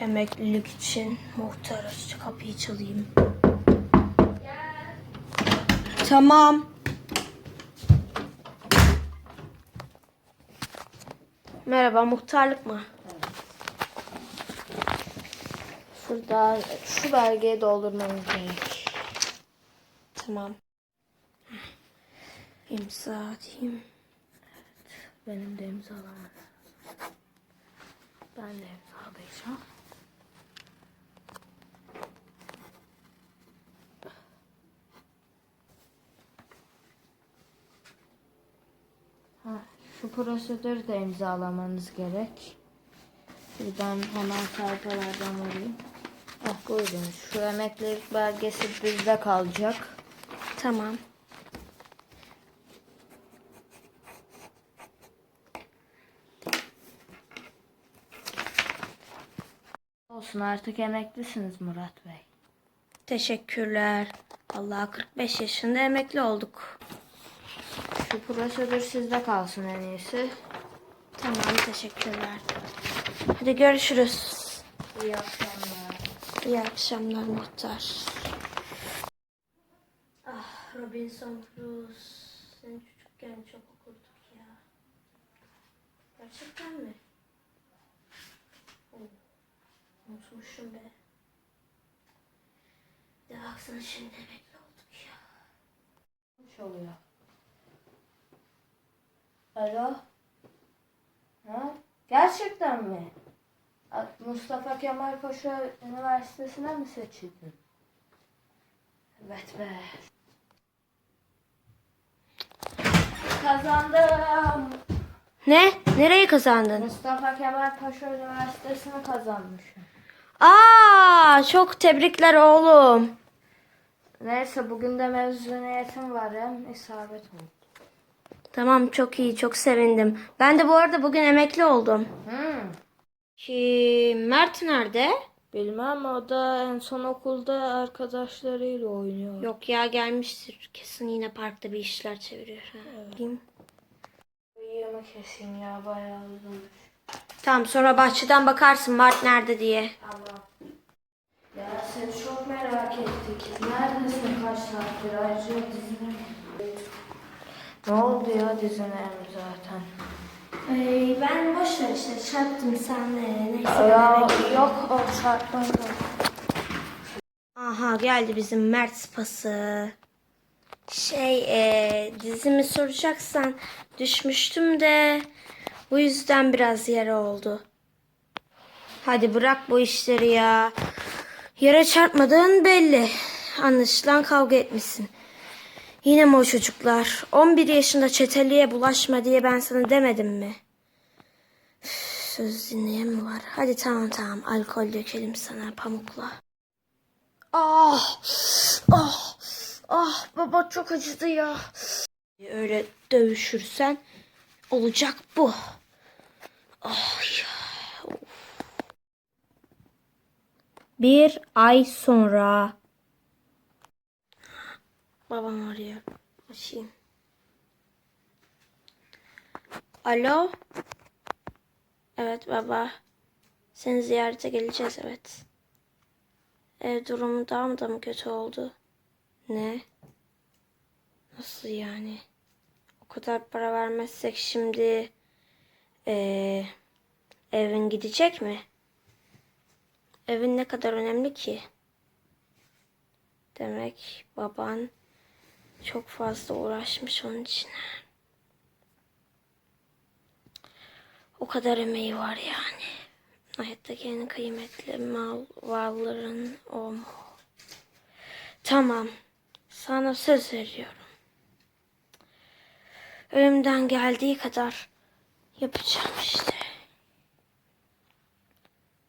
Emeklilik için muhtar kapıyı çalayım. Tamam. Merhaba muhtarlık mı? Şurada şu belgeyi doldurmamız gerek. Tamam. İmza atayım. Evet, benim de imzalamam. Ben de imzalayacağım. Ha, şu prosedürü de imzalamanız gerek. Buradan hemen sayfalardan alayım. Ah buyurun. Şu emeklilik belgesi bizde kalacak. Tamam. Olsun artık emeklisiniz Murat Bey. Teşekkürler. Allah 45 yaşında emekli olduk. Şu prosedür sizde kalsın en iyisi. Tamam teşekkürler. Hadi görüşürüz. İyi akşamlar. İyi akşamlar muhtar. Ah Robinson Crusoe. Seni çocukken çok okurduk ya. Gerçekten mi? Oh, unutmuşum be. De baksana şimdi emekli olduk ya. Ne oluyor? Alo? Ha? Gerçekten mi? Mustafa Kemal Paşa Üniversitesi'ne mi seçildin? Evet be. Kazandım. Ne? Nereye kazandın? Mustafa Kemal Paşa Üniversitesi'ni kazanmışım. Aa, çok tebrikler oğlum. Neyse bugün de mezuniyetim var hem isabet oldu. Tamam çok iyi çok sevindim. Ben de bu arada bugün emekli oldum. Hmm. Ki Mert nerede? Bilmem o da en son okulda arkadaşlarıyla oynuyor. Yok ya gelmiştir. Kesin yine parkta bir işler çeviriyor. Ha, bakayım. Bıyığımı keseyim ya bayağı uzunmuş. Tamam sonra bahçeden bakarsın Mert nerede diye. Tamam. Ya seni çok merak ettik. Neredesin kaç saattir? Ayrıca dizine... Ne oldu ya dizinerim zaten? Ay, ben boş ver işte çarptım senle. Neyse. Ya yok o çarpmadı. Aha geldi bizim Mert spası. Şey e, dizimi soracaksan düşmüştüm de bu yüzden biraz yara oldu. Hadi bırak bu işleri ya. Yere çarpmadığın belli. Anlaşılan kavga etmişsin. Yine mi o çocuklar? 11 yaşında çeteliğe bulaşma diye ben sana demedim mi? Üf, söz dinleyen mi var? Hadi tamam tamam alkol dökelim sana pamukla. Ah, ah, ah baba çok acıdı ya. Öyle dövüşürsen olacak bu. Ah ya. of. Bir ay sonra. Babam arıyor. Açayım. Alo. Evet baba. Seni ziyarete geleceğiz evet. Ev durumu daha mı da mı kötü oldu? Ne? Nasıl yani? O kadar para vermezsek şimdi eee, evin gidecek mi? Evin ne kadar önemli ki? Demek baban çok fazla uğraşmış onun için. O kadar emeği var yani. Hayattaki en kıymetli mal varlığın o mu? Tamam. Sana söz veriyorum. Ölümden geldiği kadar yapacağım işte.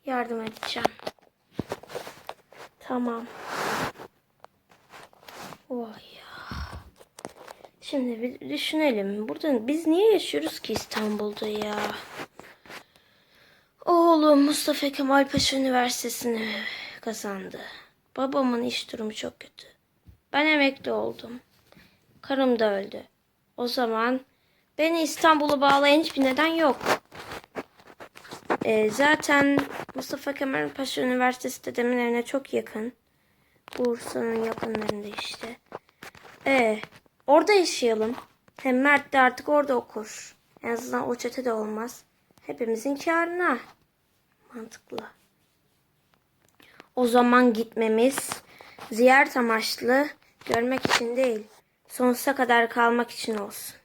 Yardım edeceğim. Tamam. Vay. Şimdi bir düşünelim. Burada biz niye yaşıyoruz ki İstanbul'da ya? Oğlum Mustafa Kemal Paşa Üniversitesi'ni kazandı. Babamın iş durumu çok kötü. Ben emekli oldum. Karım da öldü. O zaman beni İstanbul'a bağlayan hiçbir neden yok. Ee, zaten Mustafa Kemal Paşa Üniversitesi dedemin evine çok yakın. Bursa'nın yakınlarında işte. Ee, orada yaşayalım. Hem Mert de artık orada okur. En azından o çete de olmaz. Hepimizin karına. Mantıklı. O zaman gitmemiz ziyaret amaçlı görmek için değil, sonsuza kadar kalmak için olsun.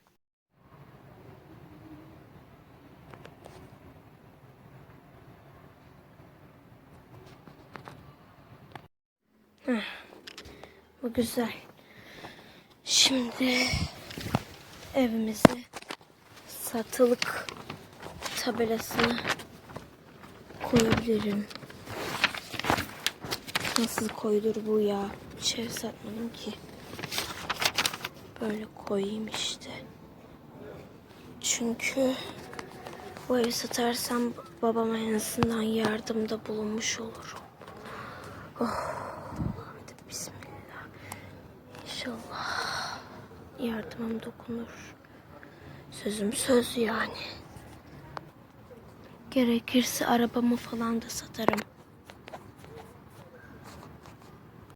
Bu güzel. Şimdi evimizi satılık tabelasını koyabilirim. Nasıl koyulur bu ya? Bir şey satmadım ki. Böyle koyayım işte. Çünkü bu evi satarsam babama en azından yardımda bulunmuş olurum. Oh. Yardımım dokunur. Sözüm söz yani. Gerekirse arabamı falan da satarım.